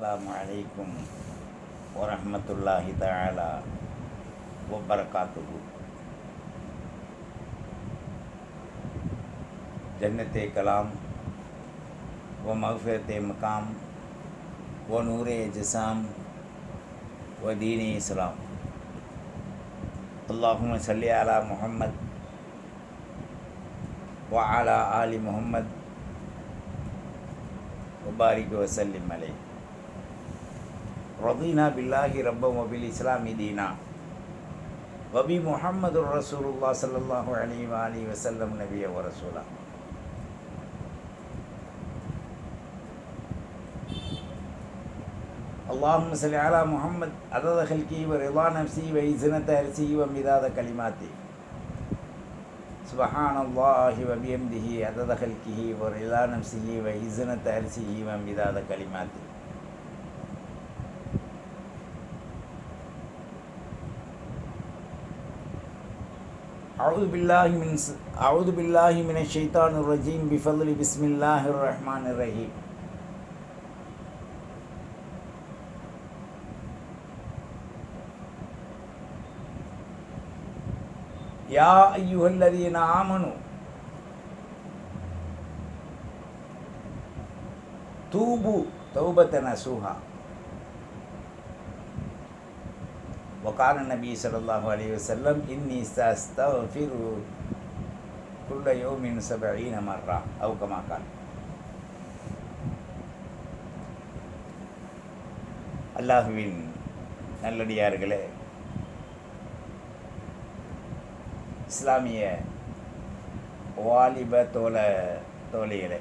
السلام عليكم ورحمة الله تعالى وبركاته. جنت کلام و مغفرت مقام و نور جسام و دین إسلام. اللهم صل على محمد وعلى آل محمد وبارك وسلم عليه. رضينا بالله பில்லாஹி وبالإسلام دينا. وبي محمد வபி الله صلى الله عليه وآله وسلم نبيا ورسولا. اللهم صل على محمد عدد خلقه ورضا نفسه وإزنة أرسي ومداد كلماته. سبحان الله وبيمده عدد خلقه ورضا نفسه وإزنة أرسه ومداد كلماته. أعوذ بالله من أعوذ بالله من الشيطان الرجيم بفضل بسم الله الرحمن الرحيم يا أيها الذين آمنوا توبوا توبة نصوحا وقال النبي صلى الله عليه وسلم إني سأستغفر كل يوم سبعين مرة أو كما قال அல்லாஹுவின் நல்லடியார்களே இஸ்லாமிய வாலிப தோல தோழிகளே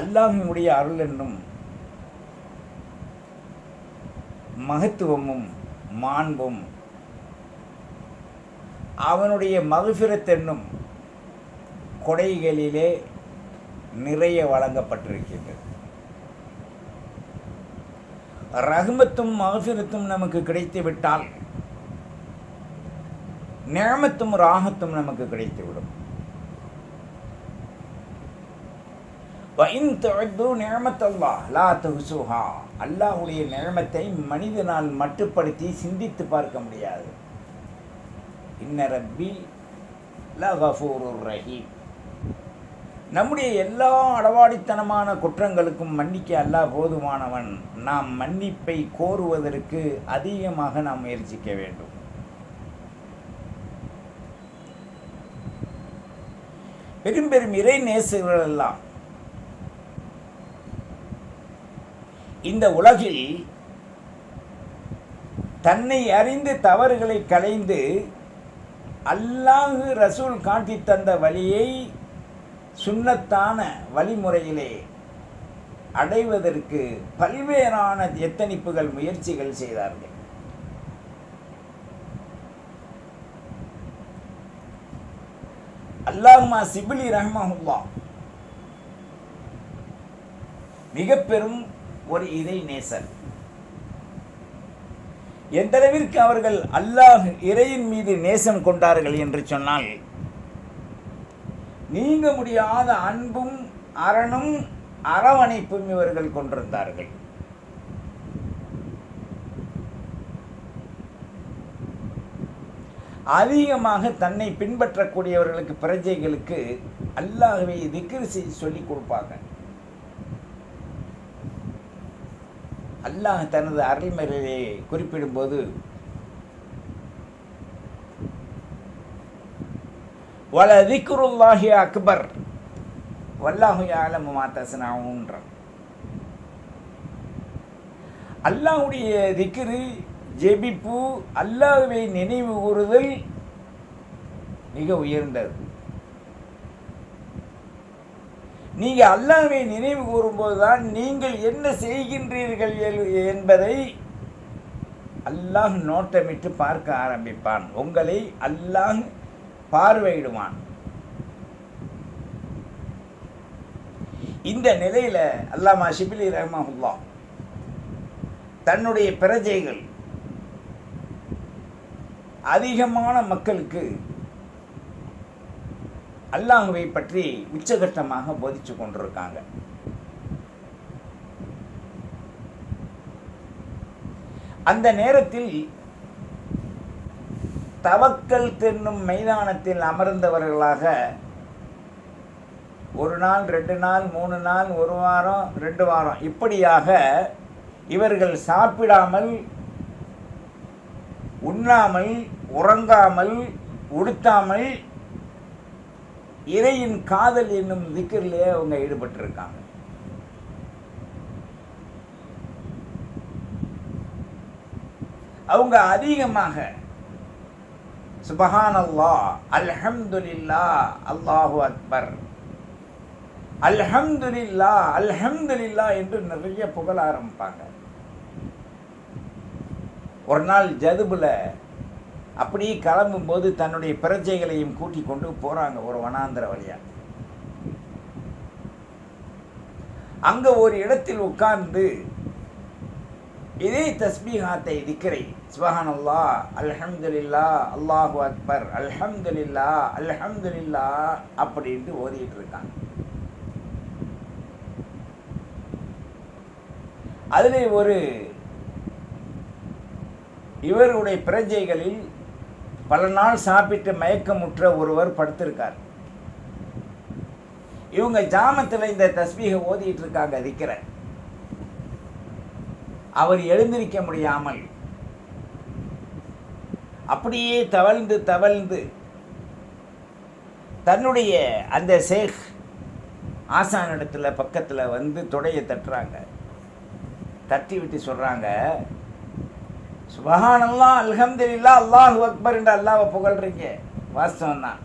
அல்லாஹினுடைய அருள் என்னும் மகத்துவமும் மாண்பும் அவனுடைய மகபிரத் கொடைகளிலே நிறைய வழங்கப்பட்டிருக்கின்றது. ரஹ்மத்தும் மகபிரத்தும் நமக்கு கிடைத்துவிட்டால் நேமத்தும் ராகத்தும் நமக்கு கிடைத்துவிடும். அல்லாஹுடைய நிலமத்தை மனிதனால் மட்டுப்படுத்தி சிந்தித்து பார்க்க முடியாது. இன்ன ரப்பி ரஹீம். நம்முடைய எல்லா அடவாடித்தனமான குற்றங்களுக்கும் மன்னிக்க அல்லாஹ் போதுமானவன். நாம் மன்னிப்பை கோருவதற்கு அதிகமாக நாம் முயற்சிக்க வேண்டும். பெரும் பெரும் இறை எல்லாம் இந்த உலகில் தன்னை அறிந்து தவறுகளை களைந்து அல்லாஹு ரசூல் காட்டி தந்த வழியை சுண்ணத்தான வழிமுறையிலே அடைவதற்கு பல்வேறான எத்தனிப்புகள் முயற்சிகள் செய்தார்கள். அல்லாஹ்மா சிபிலி ரஹ்மஹுல்லா மிக பெரும் ஒரு இறை நேசர் எந்த அளவிற்கு அவர்கள் அல்லாஹ் இறையின் மீது நேசம் கொண்டார்கள் என்று சொன்னால் நீங்க முடியாத அன்பும் அரணும் அரவணைப்பும் இவர்கள் கொண்டிருந்தார்கள். அதிகமாக தன்னை பின்பற்றக்கூடியவர்களுக்கு பிரஜைகளுக்கு அல்லாஹவே திக்ரு செய்து சொல்லிக் கொடுப்பாங்க அல்லாஹ் தனது அருள்மறையை குறிப்பிடும்போது வல திக்ருல்லாஹி அக்பர். வல்லாஹு ஆலமு மாத்தசனாவுன்ற அல்லாஹுடைய திக்ரு ஜெபிப்பு அல்லாஹுவை நினைவு கூறுதல் மிக உயர்ந்தது. நீங்கள் அல்லாஹ்வை நினைவு கூறும்போது தான் நீங்கள் என்ன செய்கின்றீர்கள் என்பதை அல்லாஹ் நோட்டமிட்டு பார்க்க ஆரம்பிப்பான். உங்களை அல்லாஹ் பார்வையிடுவான். இந்த நிலையில் அல்லாமா ஷிபிலி ரஹ்மஹுல்லா தன்னுடைய பிரஜைகள் அதிகமான மக்களுக்கு அல்லாஹுவை பற்றி உச்சகட்டமாக போதிச்சு கொண்டிருக்காங்க. அந்த நேரத்தில் தவக்கல் தென்னும் மைதானத்தில் அமர்ந்தவர்களாக ஒரு நாள் ரெண்டு நாள் மூணு நாள் ஒரு வாரம் ரெண்டு வாரம் இப்படியாக இவர்கள் சாப்பிடாமல் உண்ணாமல் உறங்காமல் உடுத்தாமல் இறையின் காதல் என்னும் திக்கிரிலே அவங்க ஈடுபட்டிருக்காங்க. அவங்க அதிகமாக சுபஹான் அல்லாஹ் அல்ஹம்துலில்லா அல்லாஹு அக்பர். அல்ஹம்துலில்லா அல்ஹம்துலில்லா என்று நிறைய புகழ ஆரம்பிப்பாங்க. ஒரு நாள் ஜதுபுல அப்படியே கிளம்பும்போது தன்னுடைய பிரஜைகளையும் கூட்டி கொண்டு போறாங்க ஒரு வனாந்திர வழியா. அங்க ஒரு இடத்தில் உட்கார்ந்து இதே தஸ்பீஹாத்தை திக்கரை சுபஹானல்லா அல்ஹம்துலில்லா அல்லாஹு அக்பர் அல்ஹம்துலில்லா அல்ஹம்துலில்லா அப்படின்ட்டு ஓதிட்டு இருக்காங்க. அதில் ஒரு இவருடைய பிரஜைகளில் பல நாள் சாப்பிட்டு மயக்கமுற்ற ஒருவர் படுத்திருக்கார். இவங்க ஜாமத்தில் இந்த தஸ்மீகை ஓதிட்டு இருக்காங்க திக்கிற. அவர் எழுந்திருக்க முடியாமல் அப்படியே தவழ்ந்து தவழ்ந்து தன்னுடைய அந்த சேக் ஆசானிடத்தில் பக்கத்தில் வந்து தொடையை தட்டுறாங்க. தட்டி விட்டு சொல்கிறாங்க சுபஹானல்லா அல்ஹம்துல்லா அல்லாஹு அக்பர் என்று அல்லாவை புகழ்றீங்க. வாஸ்தவம் தான்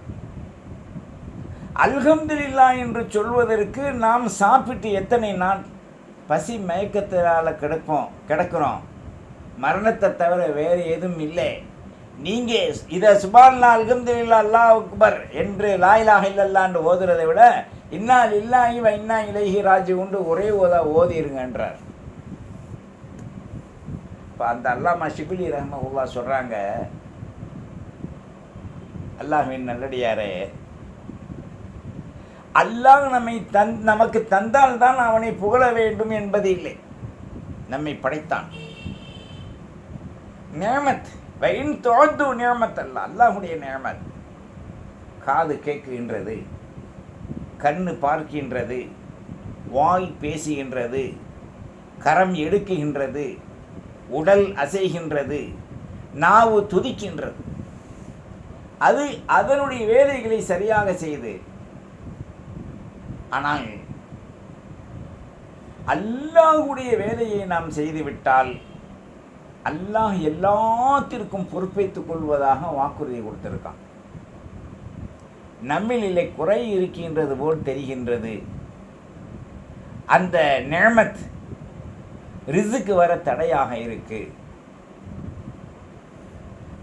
அல்ஹம்துலில்லா என்று சொல்வதற்கு நாம் சாப்பிட்டு எத்தனை நாள்? பசி மயக்கத்தினால் கிடப்போம் கிடக்கிறோம். மரணத்தை தவிர வேறு எதுவும் இல்லை. நீங்கள் இதை சுபான்லா அல்ஹம்துல்லா அல்லாஹ் அக்பர் என்று லாயிலாக இல்லல்லான்னு ஓதுறதை விட இன்னால் இல்லாஹி வ இன்னா இலகி ராஜி உண்டு ஒரே ஓதா ஓதிருங்கன்றார். இப்போ அந்த அல்லாமா ஷிபிலி ரஹ்மஹுல்லா சொல்கிறாங்க அல்லாஹின் நல்லடியாரே அல்லாஹ் நம்மை தன் நமக்கு தந்தால் தான் அவனை புகழ வேண்டும் என்பது இல்லை. நம்மை படைத்தான். நேமத் வயின் தோது நேமத் அல்ல அல்லாஹுடைய நேமத் காது கேட்கின்றது கண்ணு பார்க்கின்றது வாய் பேசுகின்றது கரம் எடுக்குகின்றது உடல் அசைகின்றது நாவு துதிக்கின்றது. அது அதனுடைய வேலைகளை சரியாக செய்து ஆனால் அல்லாஹுடைய வேலையை நாம் செய்துவிட்டால் அல்லாஹ் எல்லாத்திற்கும் பொறுப்பேற்றுக் கொள்வதாக வாக்குறுதி கொடுத்திருக்கான். நம்மிலே குறை இருக்கின்றது போல் தெரிகின்றது. அந்த நேமத் ரிசுக்கு வர தடையாக இருக்கு.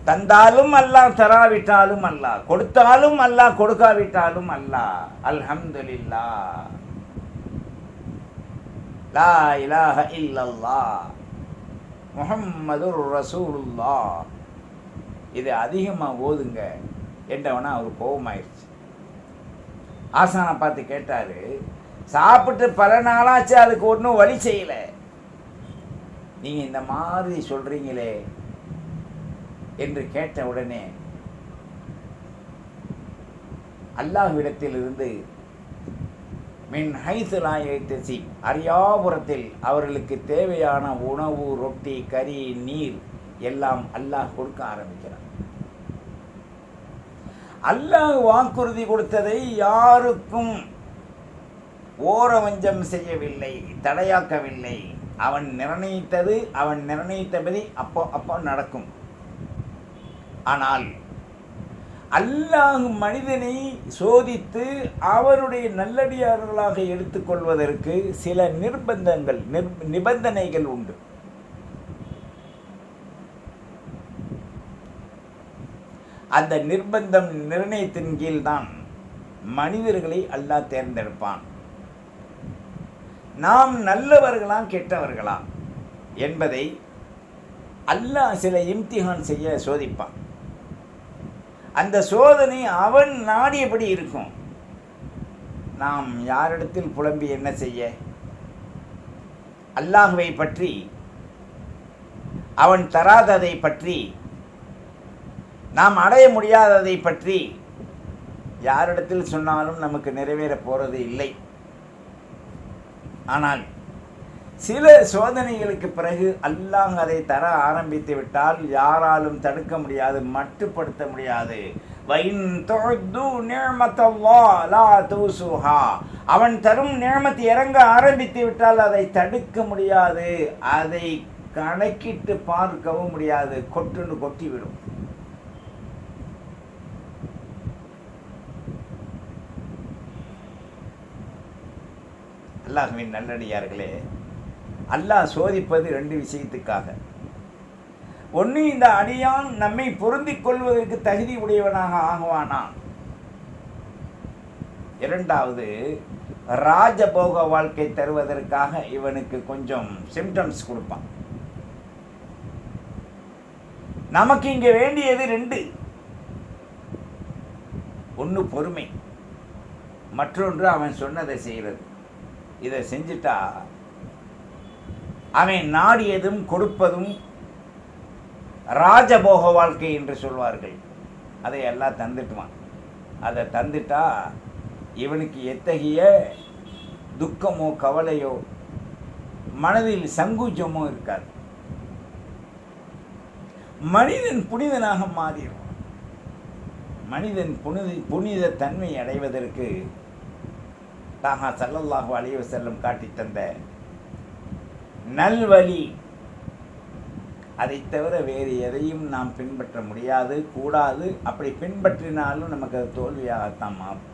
தந்தாலும் அல்லாஹ் தராவிட்டாலும் அல்லாஹ் கொடுத்தாலும் அல்லாஹ் கொடுக்காவிட்டாலும் அல்லா அல்ஹம்துலில்லா லா இலாஹ இல்லல்லாஹ். முஹம்மதுர் ரசூலுல்லா இது அதிகமாக ஓதுங்க என்றவனா அவர் கோபமாயிருச்சு ஆசானை பார்த்து கேட்டார் சாப்பிட்டு பல நாளாச்சு அதுக்கு ஒன்றும் வழி செய்யலை. நீங்கள் இந்த மாதிரி சொல்கிறீங்களே என்று கேட்ட உடனே அல்லாஹ்விடத்திலிருந்து மின் ஹைசலாயத்தி அரியாபுரத்தில் அவர்களுக்கு தேவையான உணவு ரொட்டி கறி நீர் எல்லாம் அல்லாஹ் கொடுக்க ஆரம்பிக்கிறான். அல்லாஹ் வாக்குறுதி கொடுத்ததை யாருக்கும் ஓரவஞ்சம் செய்யவில்லை தடையாக்கவில்லை. அவன் நிர்ணயித்தது அவன் நிர்ணயித்தபடி அப்போ அப்போ நடக்கும். ஆனால் அல்லாஹ் மனிதனை சோதித்து அவருடைய நல்லடியார்களாக எடுத்துக்கொள்வதற்கு சில நிர்பந்தங்கள் நிர்- நிபந்தனைகள் உண்டு. அந்த நிர்பந்தம் நிர்ணயத்தின் கீழ்தான் மனிதர்களை அல்லாஹ் தேர்ந்தெடுப்பான். நாம் நல்லவர்களா கெட்டவர்களா என்பதை அல்லாஹ் சில இம்திஹான் செய்ய சோதிப்பான். அந்த சோதனை அவன் நாடியபடி இருக்கும். நாம் யாரிடத்தில் புலம்பி என்ன செய்ய? அல்லாஹுவை பற்றி அவன் தராததை பற்றி நாம் அடைய முடியாததை பற்றி யாரிடத்தில் சொன்னாலும் நமக்கு நிறைவேறப் போகிறது இல்லை. ஆனால் சில சோதனைகளுக்கு பிறகு அல்லாஹ் அதை தர ஆரம்பித்து விட்டால் யாராலும் தடுக்க முடியாது மட்டுப்படுத்த முடியாது. வைன் லா தூசுஹா. அவன் தரும் நேமத்தை இறங்க ஆரம்பித்து விட்டால் அதை தடுக்க முடியாது. அதை கணக்கிட்டு பார்க்கவும் முடியாது. கொட்டுன்னு கொட்டிவிடும். அல்லாஹுவின் நல்லடியார்களே அல்லாஹ் சோதிப்பது ரெண்டு விஷயத்துக்காக. ஒன்று இந்த அடியான் நம்மை பொருந்திக் கொள்வதற்கு தகுதி உடையவனாக ஆகுவானான் இரண்டாவது ராஜபோக வாழ்க்கை தருவதற்காக இவனுக்கு கொஞ்சம் சிம்டம்ஸ் கொடுப்பான். நமக்கு இங்க வேண்டியது ரெண்டு. ஒன்று பொறுமை மற்றொன்று அவன் சொன்னதை செய்கிறது. இதை செஞ்சுட்டா அவன் நாடியதும் கொடுப்பதும் ராஜபோக வாழ்க்கை என்று சொல்வார்கள். அதை எல்லாம் தந்துட்டுவான். அதை தந்துட்டா இவனுக்கு எத்தகைய துக்கமோ கவலையோ மனதில் சங்கூச்சமோ இருக்காது. மனிதன் புனிதனாக மாறிடுவான். மனிதன் புனித புனித தன்மை அடைவதற்கு தாகா சல்லல்லாஹு அலைய செல்லும் காட்டி தந்த நல்வழி. அதை தவிர வேறு எதையும் நாம் பின்பற்ற முடியாது கூடாது. அப்படி பின்பற்றினாலும் நமக்கு அது தோல்வியாகத்தான் மாறும்.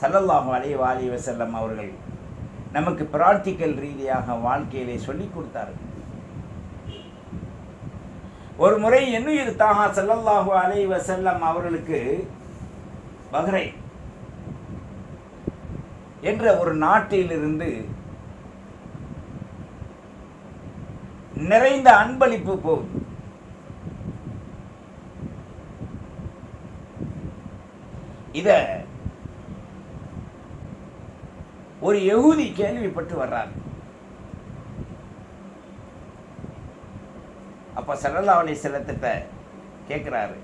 சல்லல்லாஹு அலைய வாலி செல்லம் அவர்கள் நமக்கு பிராக்டிக்கல் ரீதியாக வாழ்க்கையிலே சொல்லிக் கொடுத்தார்கள். ஒரு முறை என்னுயிர் தாகா சல்லல்லாஹு அலைவ செல்லம் அவர்களுக்கு பஹ்ரைன் என்ற ஒரு நாட்டிலிருந்து நிறைந்த அன்பளிப்பு போகுது இத ஒரு எகுதி கேள்விப்பட்டு வர்றார். அப்ப சரலாவளி செல்லத்திட்ட கேட்குறாரு.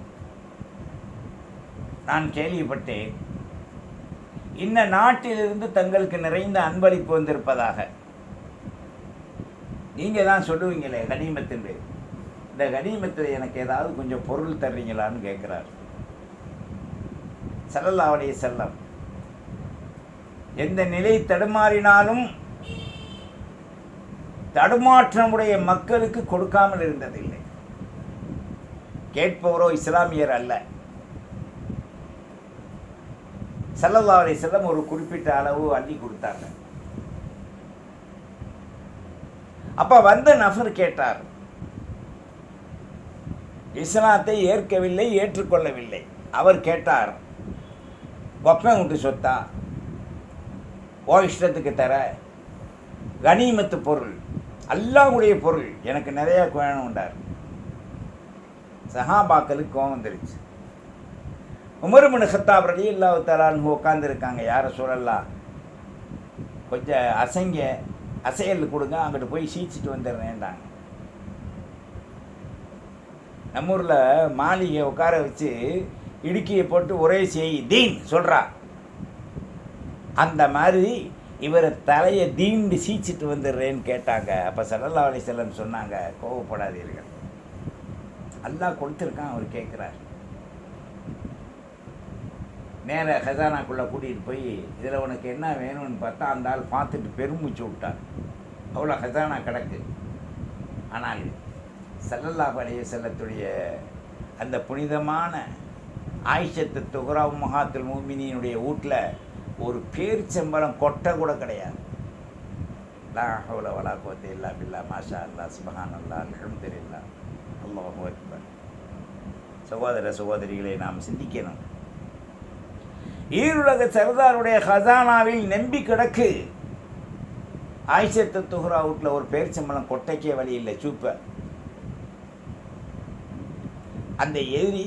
நான் கேள்விப்பட்டேன். இந்த நாட்டிலிருந்து தங்களுக்கு நிறைந்த அன்பளிப்பு வந்திருப்பதாக. நீங்கள் தான் சொல்லுவீங்களே கனிமத்தின் இந்த கனிமத்தில் எனக்கு ஏதாவது கொஞ்சம் பொருள் தர்றீங்களான்னு கேட்குறார். சல்லல்லாவுடைய செல்லம் எந்த நிலை தடுமாறினாலும் தடுமாற்றமுடைய மக்களுக்கு கொடுக்காமல் இருந்ததில்லை. கேட்பவரோ இஸ்லாமியர் அல்ல. சல்லல்லா அலி செல்லம் ஒரு குறிப்பிட்ட அளவு அள்ளி கொடுத்தாங்க. அப்போ வந்த நபர் கேட்டார் இஸ்லாத்தை ஏற்கவில்லை ஏற்றுக்கொள்ளவில்லை. அவர் கேட்டார் கொப்பை உண்டு சொத்தா? ஓ இஷ்டத்துக்கு தர. கனிமத்து பொருள் அல்லாவுடைய பொருள் எனக்கு நிறையா வேணும்ண்டார். சஹாபாக்களுக்கு கோவம் வந்துருச்சு. உமருமனு ஹத்தாப் ரலி இல்லாஹு தலான்னு உட்காந்துருக்காங்க யாரை சொல்லலாம் கொஞ்சம் அசைங்க அசையல் கொடுங்க அங்கிட்டு போய் சீச்சிட்டு வந்துடுறேன்டாங்க. நம்ம ஊரில் மாளிகை உட்கார வச்சு இடுக்கியை போட்டு ஒரே செய் தீன் சொல்கிறா அந்த மாதிரி இவர் தலையை தீண்டு சீச்சிட்டு வந்துடுறேன்னு கேட்டாங்க. அப்போ சல்லல்லா அலி செல்லம் சொன்னாங்க கோவப்படாதீர்கள். அல்லா கொடுத்துருக்கான் அவர் கேட்குறாரு. நேராக ஹசானாக்குள்ளே கூட்டிகிட்டு போய் இதில் உனக்கு என்ன வேணும்னு பார்த்தா அந்த ஆள் பார்த்துட்டு பெருமூச்சு விட்டார் அவ்வளோ ஹசானா கிடக்கு. ஆனால் செல்லல்லா அலைஹி செல்லத்துடைய அந்த புனிதமான ஆயிஷத்து துகராவு மகாத்துல் மூமினியினுடைய வீட்டில் ஒரு பேரிச்சம்பழம் கொட்டை கூட கிடையாது. லா ஹவுல வலா கோத்தை இல்லா பில்லா மாஷா அல்லா சுபஹான் அல்லா அல்ஹம்துலில்லா. அல்லாஹு அக்பர். சகோதர சகோதரிகளை நாம் சிந்திக்கணும். ஈருலக சர்தாருடைய ஹசானாவில் நம்பி கிடக்கு. ஆயிஷத்து துஹ்ரா வீட்டில் ஒரு பேரிச்சம்பழம் கொட்டைக்கே வழி இல்லை சூப்பர் அந்த எதிரி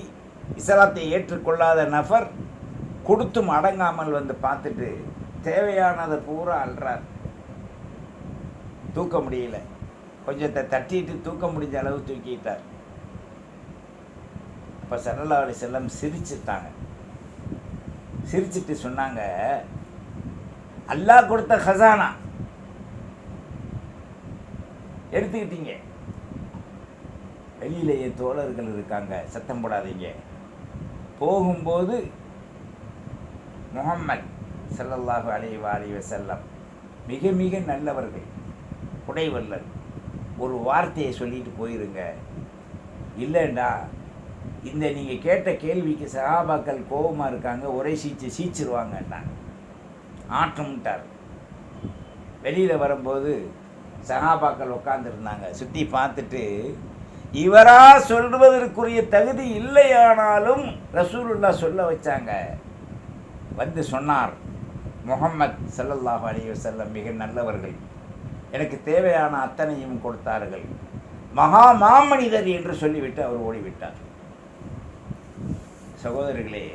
இஸ்லாத்தை ஏற்றுக்கொள்ளாத நபர் கொடுத்தும் அடங்காமல் வந்து பார்த்துட்டு தேவையானதை பூரா அல்றார். தூக்க முடியல. கொஞ்சத்தை தட்டிட்டு தூக்க முடிஞ்ச அளவு தூக்கிட்டார். அப்போ சல்லல்லா அலி செல்லம் சிரிச்சுட்டாங்க. சிரிச்சிட்டு சொன்னாங்க அல்லாஹ் கொடுத்த ஹசானா எடுத்துக்கிட்டீங்க. வெளியிலேயே தோழர்கள் இருக்காங்க சத்தம் போடாதீங்க. போகும்போது முகம்மது ஸல்லல்லாஹு அலைய வாலி செல்லம் மிக மிக நல்லவர்கள் குடைவல்லர் ஒரு வார்த்தையை சொல்லிட்டு போயிருங்க. இல்லைண்டா இந்த நீங்கள் கேட்ட கேள்விக்கு சகாபாக்கள் கோபமாக இருக்காங்க ஒரே சீச்சு சீச்சிருவாங்கன்னாங்க. ஆற்றம்ட்டார் வெளியில் வரும்போது சகாபாக்கள் உட்காந்துருந்தாங்க சுற்றி பார்த்துட்டு இவரா சொல்வதற்குரிய தகுதி இல்லையானாலும் ரசூலுல்லா சொல்ல வச்சாங்க. வந்து சொன்னார் முகம்மது சல்லல்லாஹ் அலி வஸல்லம் மிக நல்லவர்கள். எனக்கு தேவையான அத்தனையும் கொடுத்தார்கள். மகா மாமனிதர் என்று சொல்லிவிட்டு அவர் ஓடிவிட்டார். சகோதரர்களே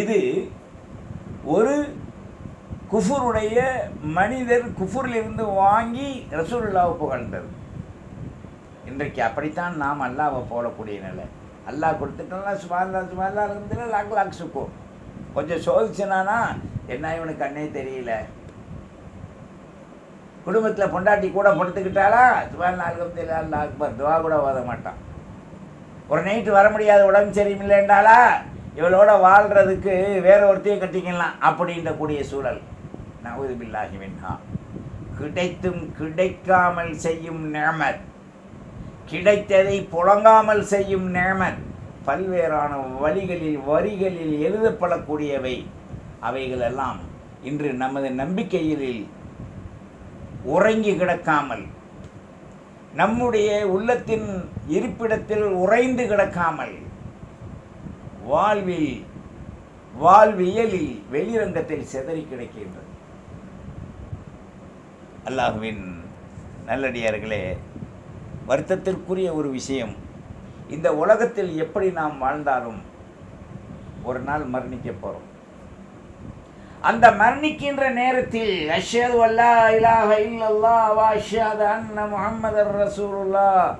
இது ஒரு குஃபுருடைய மனிதர் குஃபுரிலிருந்து வாங்கி ரசூல்லாவை புகழ்ந்தது. இன்றைக்கு அப்படித்தான் நாம் அல்லாவை போலக்கூடிய நிலை. அல்லாஹ் கொடுத்துட்டோம்னா சுமாரா சுமாரா இருந்துல லாக் லாக் சுக்கும் கொஞ்சம் சோதிச்சுனானா என்ன இவனுக்கு கண்ணே தெரியல. குடும்பத்தில் பொண்டாட்டி கூட படுத்துக்கிட்டாலா சுமார் நாளுக்கும் தெரியல அல்லா அக்பர். துவா கூட ஓத மாட்டான். ஒரு நைட்டு வர முடியாத உடம்பு சரியில்லைன்றாலா இவளோட வாழ்கிறதுக்கு வேற ஒருத்தையும் கட்டிக்கலாம் அப்படின்ற கூடிய சூழல். நவுது பில்லாஹி மின்ஹா. கிடைத்தும் கிடைக்காமல் செய்யும் நேமத் கிடைத்ததை புழங்காமல் செய்யும் நேமத் பல்வேறான வழிகளில் வரிகளில் எழுதப்படக்கூடியவை. அவைகளெல்லாம் இன்று நமது நம்பிக்கையில் உறங்கி கிடக்காமல் நம்முடைய உள்ளத்தின் இருப்பிடத்தில் உறைந்து கிடக்காமல் வாழ்வில் வாழ்வியலில் வெளிரங்கத்தில் சிதறி கிடக்கின்றது. அல்லாஹுவின் நல்லடியார்களே வருத்தத்திற்குரிய ஒரு விஷயம். இந்த உலகத்தில் எப்படி நாம் வாழ்ந்தாலும் ஒரு நாள் மரணிக்க போகிறோம் அந்த மரணிக்கின்ற நேரத்தில் அஷது அல்லா இலாஹ இல்லல்லா வ அஷ்ஹது அன்ன முகமது ரசூலுல்லாஹ்.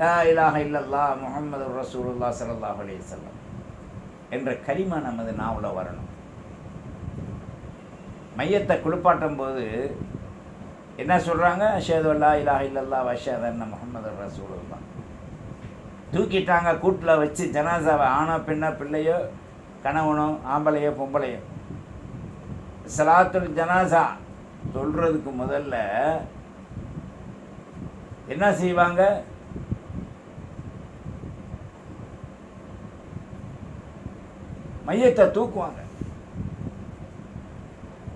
லா இலாஹ இல்லல்லா முகமது ரசூலுல்லாஹ் சல்லாஹ் அலே வஸல்லம். என்ற கரிமா நமது நாவில் வரணும். மையத்தை குளிப்பாட்டும் போது என்ன சொல்கிறாங்க அஷேது அல்லா இலாஹ இல்லல்லா வஷேத் அன்ன முகமது ரசூலுல்லா தூக்கிட்டாங்க கூட்டில் வச்சு ஜனாசாவை ஆனோ பெண்ணோ பிள்ளையோ கணவனோ ஆம்பளையோ பொம்பளையோ. சலாத்துல் ஜனாசா சொல்கிறதுக்கு முதல்ல என்ன செய்வாங்க? மையத்தை தூக்குவாங்க.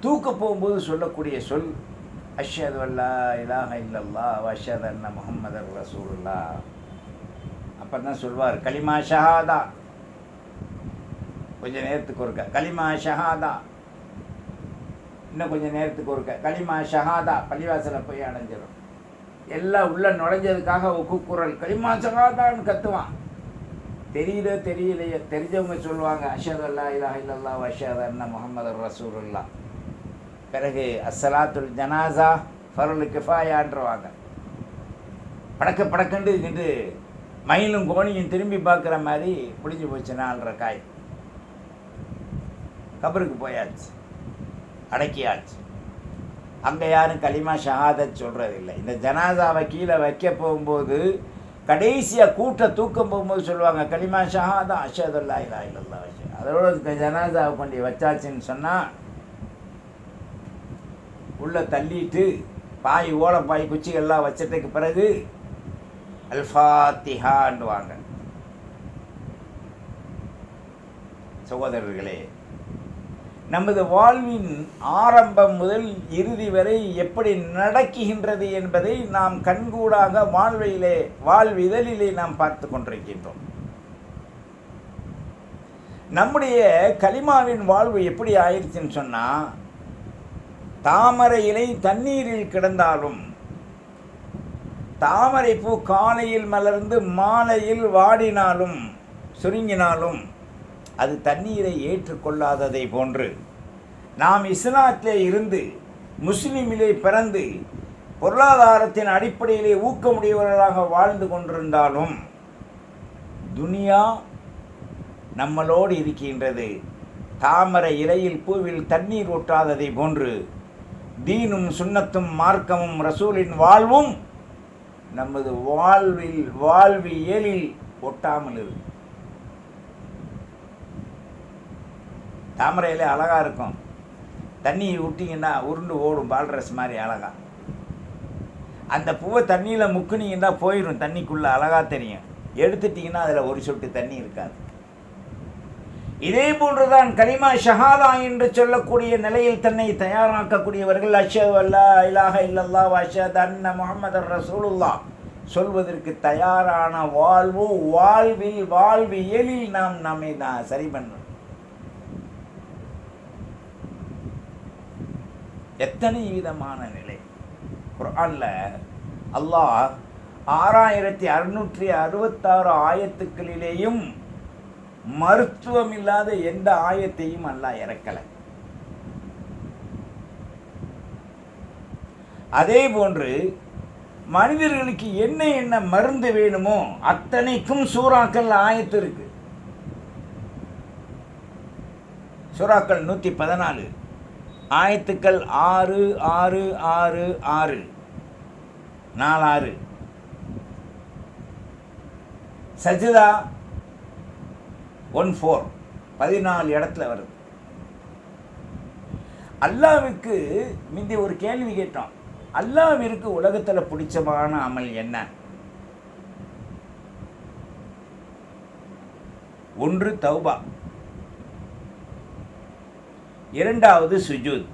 தூக்க போகும்போது சொல்லக்கூடிய சொல் அஷ்ஹது அல்லா இலாஹ இல்லல்லா வஷத் அன்ன முஹம்மதர் ரசூல்லா அப்போ தான் சொல்வார் கலிமா ஷஹாதா. கொஞ்சம் நேரத்துக்கு ஒருக்க கலிமா ஷஹாதா. இன்னும் கொஞ்சம் நேரத்துக்கு ஒருக்க கலிமா ஷஹாதா பள்ளிவாசலை போய் அடைஞ்சிடும் எல்லாம் உள்ள நுழைஞ்சதுக்காக ஒக்குக்குரல் கலிமா ஷஹாதான்னு கத்துவான். தெரியுதோ தெரியலையோ தெரிஞ்சவங்க சொல்லுவாங்க அஷத் அல்லா இலா இல்லல்லா அஷத் அண்ணா முகமது ரசூலுல்லா பிறகு அஸ்ஸலாத்துல் ஜனாசா ஃபருல் கிஃபாயான்றவாங்க படக்க படக்கண்டு நின்று மயிலும் கோணியும் திரும்பி பார்க்குற மாதிரி முடிஞ்சு போச்சு நாலரை காய். கபருக்கு போயாச்சு. அடக்கியாச்சு. அங்கே யாரும் களிமா ஷஹாதத் சொல்கிறதில்லை இந்த ஜனாதாவை கீழே வைக்க போகும்போது கடைசியாக கூட்ட தூக்கம் போகும்போது சொல்லுவாங்க களிமா ஷஹாதா அஷதுல்லா இல்லா இல்லல்லா அதோட ஜனாதாவை கொண்டு வச்சாச்சுன்னு சொன்னால் உள்ளே தள்ளிட்டு பாய் ஓலப்பாய் குச்சிகள்லாம் வச்சதுக்கு பிறகு அல்ஃபாத்திஹான்வாங்க சகோதரர்களே நமது வாழ்வின் ஆரம்பம் முதல் இறுதி வரை எப்படி நடக்குகின்றது என்பதை நாம் கண்கூடாக வாழ்விலே வாழ்விதழிலே நாம் பார்த்து கொண்டிருக்கின்றோம். நம்முடைய கலிமாவின் வாழ்வு எப்படி ஆயிடுச்சுன்னு சொன்னால் தாமரை இலை தண்ணீரில் கிடந்தாலும் தாமரை பூ காலையில் மலர்ந்து மாலையில் வாடினாலும் சுருங்கினாலும் அது தண்ணீரை ஏற்றுக்கொள்ளாததை போன்று நாம் இஸ்லாத்திலே இருந்து முஸ்லிமிலே பிறந்து பொருளாதாரத்தின் அடிப்படையிலே ஊக்கமுடையவர்களாக வாழ்ந்து கொண்டிருந்தாலும் துனியா நம்மளோடு இருக்கின்றது. தாமரை இலையில் பூவில் தண்ணீர் ஊற்றாததை போன்று தீனும் சுண்ணத்தும் மார்க்கமும் ரசூலின் வாழ்வும் நமது வாழ்வில் வாழ்வியலில் ஒட்டாமல் இருக்கும் தாமரையிலே அழகாக அழகா இருக்கும். தண்ணியை விட்டிங்கன்னா உருண்டு ஓடும் பால்ரஸ் மாதிரி அழகா. அந்த பூவை தண்ணியில் முக்குனிங்கன்னா போயிடும் தண்ணிக்குள்ளே அழகாக தெரியும். எடுத்துட்டிங்கன்னா அதில் ஒரு சொட்டு தண்ணி இருக்காது. இதே போன்றுதான் கலிமா ஷஹாதா என்று சொல்லக்கூடிய நிலையில் தன்னை தயாராக்கக்கூடியவர்கள் அஷவ் அல்லா இலாக இல்லல்லா அஷத் அன்ன முகமது ரசூலுல்லா சொல்வதற்கு தயாரான வாழ்வு வாழ்வில் வாழ்வியலில் நாம் நம்மை தான் சரி பண்ணணும். எத்தனை விதமான நிலை? குர்ஆன்ல அல்லாஹ் ஆறாயிரத்தி அறுநூற்றி அறுபத்தாறு ஆயத்துக்களிலேயும் மருத்துவம் இல்லாத எந்த ஆயத்தையும் அல்லாஹ் இறக்கலை. அதே போன்று மனிதர்களுக்கு என்ன என்ன மருந்து வேணுமோ அத்தனைக்கும் சூறாக்கள் ஆயத்து இருக்கு. சூறாக்கள் நூற்றி பதினாலு ஆயத்துக்கள் ஆறு ஆறு ஆறு ஆறு நாலாறு. சஜிதா ஒன் ஃபோர் பதினாலு இடத்துல வருது. அல்லாவுக்கு முந்தி ஒரு கேள்வி கேட்டோம். அல்லாவிற்கு உலகத்தில் பிடிச்சமான அமல் என்ன? ஒன்று தௌபா. இரண்டாவது சுஜூத்.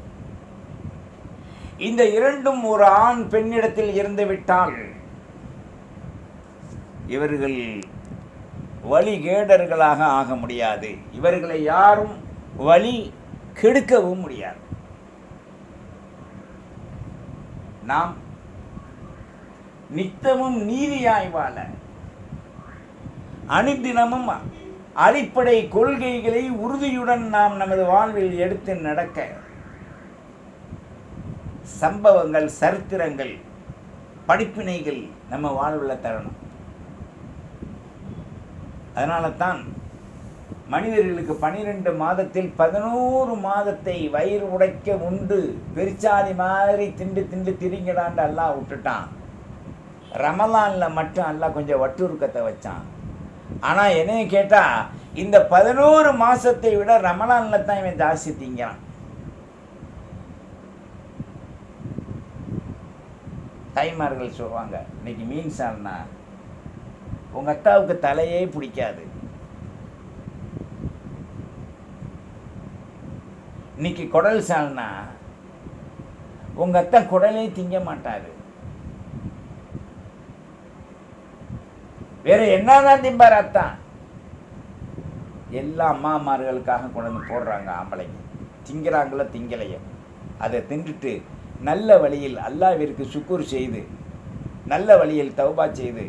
இந்த இரண்டும் ஒரு ஆண் பெண்ணிடத்தில் இருந்து விட்டால் இவர்கள் வழிகேடர்களாக ஆக முடியாது. இவர்களை யாரும் வழி கெடுக்கவும் முடியாது. நாம் நித்தமும் நீதியாய் வாழ அனுதினமும் அடிப்படை கொள்கைகளை உறுதியுடன் நாம் நமது வாழ்வில் எடுத்து நடக்க சம்பவங்கள் சரித்திரங்கள் படிப்பினைகள் நம்ம வாழ்வில் தரணும். அதனால தான் மனிதர்களுக்கு பனிரெண்டு மாதத்தில் பதினோரு மாதத்தை வயிறு உடைக்க உண்டு. பெருச்சாதி மாதிரி திண்டு திண்டு திரிங்கடான்னு எல்லாம் விட்டுட்டான். ரமலானில் மட்டும் எல்லாம் கொஞ்சம் வட்டுருக்கத்தை வச்சான். ஆனால் என்னையும் கேட்டால் இந்த பதினோரு மாதத்தை விட ரமலானில் தான் இவன் ஜாஸ்தி திங்கிறான். தாய்மார்கள் சொல்லுவாங்க இன்னைக்கு மீன் சால்னா உங்கள் அத்தாவுக்கு தலையே பிடிக்காது. இன்னைக்கு குடல் சால்னா உங்கள் அத்தா குடலே திங்க மாட்டாரு. வேற என்னதான் திம்பார் அத்தான் எல்லா அம்மாமார்களுக்காக கொண்டு வந்து போடுறாங்க ஆம்பளைங்க. திங்கிறாங்களோ திங்கலையோ. அதை தின்றுட்டு நல்ல வழியில் அல்லாவிற்கு சுக்குர் செய்து நல்ல வழியில் தௌபா செய்து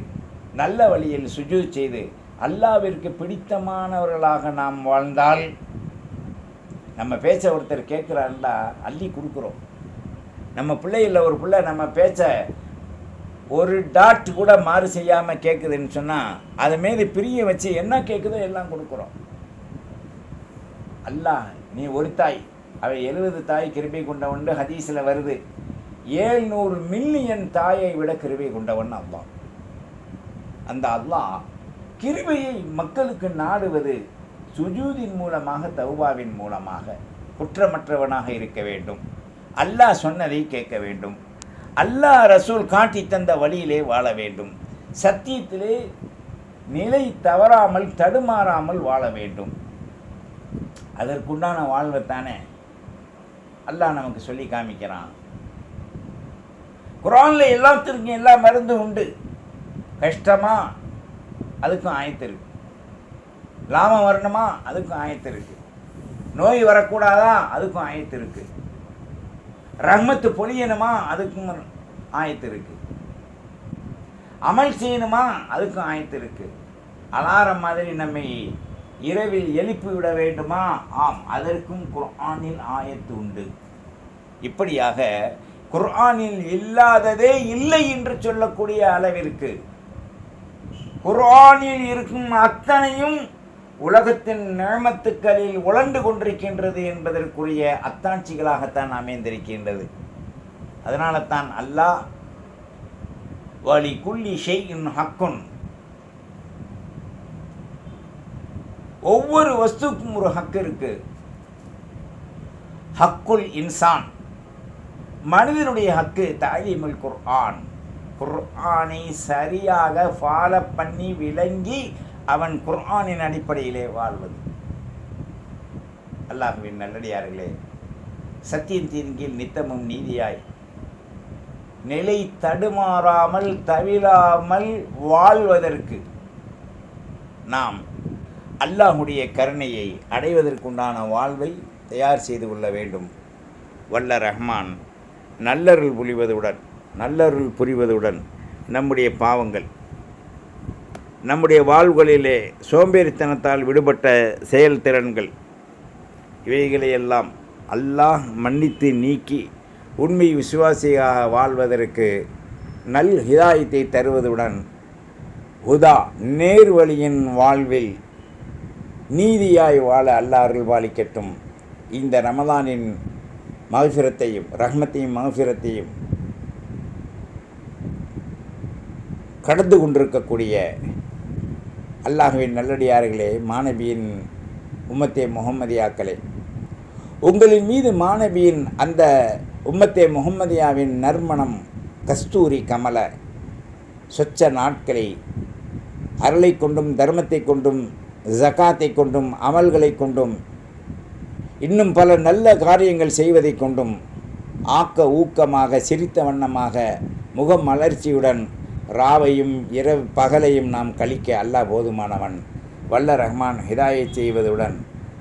நல்ல வழியில் சுஜு செய்து அல்லாவிற்கு பிடித்தமானவர்களாக நாம் வாழ்ந்தால் நம்ம பேச்ச ஒருத்தர் கேட்குறாருண்டா அள்ளி கொடுக்குறோம். நம்ம பிள்ளையில் ஒரு பிள்ளை நம்ம பேச்ச ஒரு டாட் கூட மாறு செய்யாமல் கேட்குதுன்னு சொன்னால் அதை மீது பிரிய வச்சு என்ன கேட்குதோ எல்லாம் கொடுக்குறோம். அல்லாஹ் நீ ஒரு தாய். அவை எழுபது தாய் கிருபை கொண்டவன் ஹதீஸில் வருது. ஏழ்நூறு மில்லியன் தாயை விட கிருபை கொண்டவன் அல்லாஹ். அந்த அல்லாஹ் கிருபையை மக்களுக்கு நாடுவது சுஜூதின் மூலமாக தௌபாவின் மூலமாக குற்றமற்றவனாக இருக்க வேண்டும். அல்லாஹ் சொன்னதை கேட்க வேண்டும். அல்லாஹ் ரசூல் காட்டி தந்த வழியிலே வாழ வேண்டும். சத்தியத்திலே நிலை தவறாமல் தடுமாறாமல் வாழ வேண்டும். அதற்குண்டான வாழ்வைத்தானே அல்லாஹ் நமக்கு சொல்லி காமிக்கிறான். குரானில் எல்லாத்திற்கும் எல்லா மருந்தும் உண்டு. கஷ்டமா அதுக்கும் ஆயத்து இருக்கு. லாபம் வரணுமா அதுக்கும் ஆயத்து இருக்கு. நோய் வரக்கூடாதா அதுக்கும் ஆயத்து இருக்கு. ரஹ்மத்து பொழியணுமா அதுக்கும் ஆயத்து இருக்கு. அமல் செய்யணுமா அதுக்கும் ஆயத்து இருக்கு. அலாரம் மாதிரி நம்மை இரவில் எழுப்பி விட வேண்டுமா? ஆம் அதற்கும் குர்ஆனில் ஆயத்து உண்டு. இப்படியாக குர்ஆனில் இல்லாததே இல்லை என்று சொல்லக்கூடிய அளவிற்கு குர்ஆனில் இருக்கும் அத்தனையும் உலகத்தின் நிழமத்துக்களில் உழண்டு கொண்டிருக்கின்றது என்பதற்குரிய அத்தாட்சிகளாகத்தான் அமைந்திருக்கின்றது. அதனால தான் அல்லாஹ் வலி குல்லி ஷெய்யின் ஹக்குன். ஒவ்வொரு வஸ்துக்கும் ஒரு ஹக்கு இருக்கு. ஹக்குல் இன்சான். மனிதனுடைய ஹக்கு தாலிமுல் குர்ஆன். குர்ஆனை சரியாக ஃபாலோ பண்ணி விளங்கி அவன் குர்ஆனின் அடிப்படையிலே வாழ்வது. அல்லாஹுவின் நல்லடியார்களே சத்தியத்தின் கீழ் நித்தமும் நீதியாய். நிலை தடுமாறாமல் தவிழாமல் வாழ்வதற்கு நாம் அல்லாஹுடைய கருணையை அடைவதற்குண்டான வாழ்வை தயார் செய்து கொள்ள வேண்டும். வல்ல ரஹ்மான் நல்லருள் புலிவதுடன். நல்லருள் புரிவதுடன் நம்முடைய பாவங்கள் நம்முடைய வாழ்வுகளிலே சோம்பேறித்தனத்தால் விடுபட்ட செயல்திறன்கள் இவைகளையெல்லாம் அல்லாஹ் மன்னித்து நீக்கி உண்மை விசுவாசியாக வாழ்வதற்கு நல் ஹிதாயத்தை தருவதுடன் ஹுதா நேர்வழியின் வாழ்வில் நீதியாய் வாழ அல்லாஹ் அருள் பாலிக்கட்டும் இந்த ரமதானின் மகசிரத்தையும் ரஹ்மத்தையும் மகசிரத்தையும் கடந்து கொண்டிருக்கக்கூடிய அல்லாஹுவின் நல்லடியார்களே மாணவியின் உம்மத்தே முகம்மதியாக்களே உங்களின் மீது மாணவியின் அந்த உம்மத்தே முகம்மதியாவின் நறுமணம் கஸ்தூரி கமல சொச்ச நாட்களை அருளை கொண்டும் தர்மத்தை கொண்டும் ஜகாத்தை கொண்டும் அமல்களை கொண்டும் இன்னும் பல நல்ல காரியங்கள் செய்வதை கொண்டும் ஆக்க ஊக்கமாக சிரித்த வண்ணமாக முகம் மலர்ச்சியுடன் ராவையும் இரவு பகலையும் நாம் கழிக்க அல்லாஹ் போதுமானவன். வல்ல ரஹ்மான் ஹிதாயை செய்வதுடன்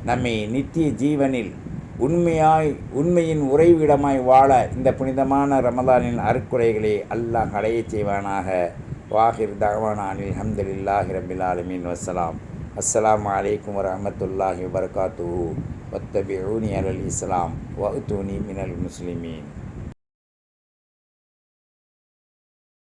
நம்மை நித்திய ஜீவனில் உண்மையாய் உண்மையின் உறைவிடமாய் வாழ இந்த புனிதமான ரமதானின் அருக்குறைகளை அல்லாஹ் அடைய செய்வானாக. வாஹிர் தகவானானில் ஹம்துலில்லாஹி ரபில் ஆலமின். வசலாம் அஸ்ஸலாமு அலைக்கும் வரஹமத்துல்லாஹி வபரகாத்துஹு. வத்தபிஊனி அலல் இஸ்லாம். தூனி மினல் முஸ்லிமீன்.